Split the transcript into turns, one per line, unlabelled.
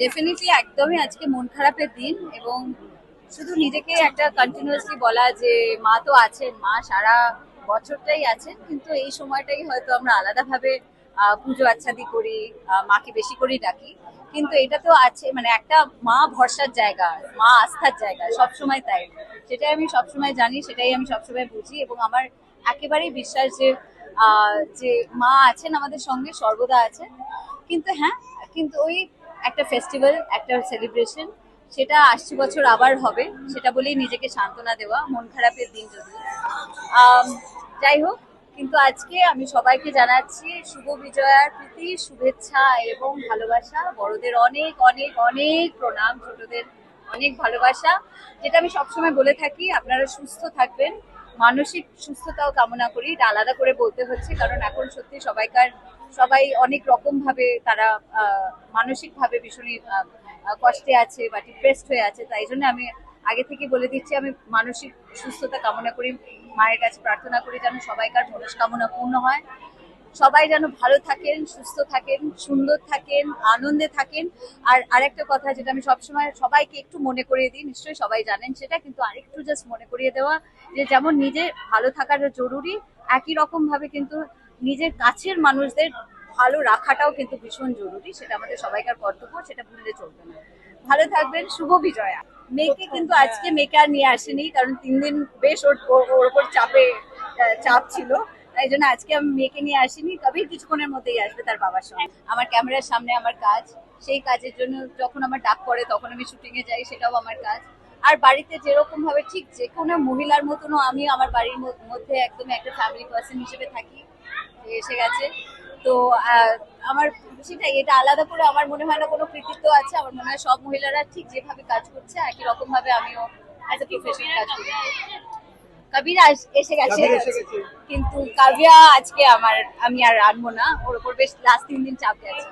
Definitely একদমই আজকে মন খারাপের দিন এবং শুধু নিজেকে একটা কন্টিনিউয়াসলি বলা যে মা তো আছেন, মা সারা বছরটাই আছেন, কিন্তু এই সময়টাই হয়তো আমরা আলাদাভাবে পুজো আচ্ছাদি করি মাকে বেশি করেই ডাকি। কিন্তু এটা তো আছে মানে একটা মা ভরসার জায়গা, মা আস্থার জায়গা সব সময় তাই। সেটাই আমি সবসময় জানি, সেটাই আমি সবসময় বুঝি এবং আমার একেবারেই বিশ্বাস যে যে মা আছেন আমাদের সঙ্গে, সর্বদা আছেন। কিন্তু হ্যাঁ কিন্তু ওই একটা ফেস্টিভ্যাল একটা সেলিব্রেশন সেটা আসছে বছর আবার হবে, সেটা বলেই নিজেকে সান্ত্বনা দেওয়া, মন খারাপের দিন যদি যাই হোক, কিন্তু আজকে আমি সবাইকে জানাচ্ছি শুভ বিজয়ার প্রীতি, শুভেচ্ছা এবং ভালোবাসা। বড়দের অনেক অনেক অনেক প্রণাম, ছোটদের অনেক ভালোবাসা। যেটা আমি সবসময় বলে থাকি, আপনারা সুস্থ থাকবেন, মানসিক সুস্থতাও কামনা করি, এটা আলাদা করে বলতে হচ্ছে, কারণ এখন সত্যি সবাইকার সবাই অনেক রকম ভাবে তারা মানসিক ভাবে ভীষণই কষ্টে আছে বা ডিপ্রেসড হয়ে আছে, তাই জন্য আমি আগে থেকে বলে দিচ্ছি, আমি মানসিক সুস্থতা কামনা করি, মায়ের কাছে প্রার্থনা করি যেন সবাইকার মনস্কামনা পূর্ণ হয়। সবাই যেন ভালো থাকেন, সুস্থ থাকেন, সুন্দর থাকেন, আনন্দে থাকেন। আর আরেকটা কথা যেটা আমি সবসময় সবাইকে একটু মনে করিয়ে দিই, নিশ্চয়ই সবাই জানেন সেটা, কিন্তু আরেকটু জাস্ট মনে করিয়ে দেওয়া যে যেমন নিজে ভালো থাকাটা জরুরি, একই রকম ভাবে কিন্তু নিজের কাছের মানুষদের ভালো রাখাটাও কিন্তু ভীষণ জরুরি, সেটা আমাদের সবাইকার কর্তব্য, সেটা ভুললে চলবে না। ভালো থাকবেন, শুভ বিজয়া। মেয়েকে কিন্তু আজকে মেয়েকে আর নিয়ে আসেনি, কারণ তিন দিন বেশ ওর, ওর- ওপর চাপে চাপ ছিল। তাই জন্য আজকে আমি মেয়েকে নিয়ে আসিনি কবির কিছুক্ষণের মধ্যেই আসবে তার বাবার সঙ্গে। আমার ক্যামেরার সামনে আমার কাজ, সেই কাজের জন্য যখন আমার ডাক পড়ে তখন আমি শুটিংয়ে যাই, সেটাও আমার কাজ। আর বাড়িতে যেরকম ভাবে ঠিক যে কোনো মহিলার মতনও আমি আমার বাড়ির মধ্যে একদম একটা ফ্যামিলি পার্সন হিসেবে থাকি এসে গেছে। তো আমার সেটাই এটা আলাদা করে আমার মনে হয় না কোনো কৃতিত্ব আছে। আমার মনে হয় সব মহিলারা ঠিক যেভাবে কাজ করছে একই রকম ভাবে আমিও অ্যাজ এ প্রফেশনাল কাজ করি। কবির এসে গেছে। কিন্তু কাবিয়া আজকে আমার আমি আর আনব না। ওর উপর বেশ লাস্ট তিন দিন চাপ গেছে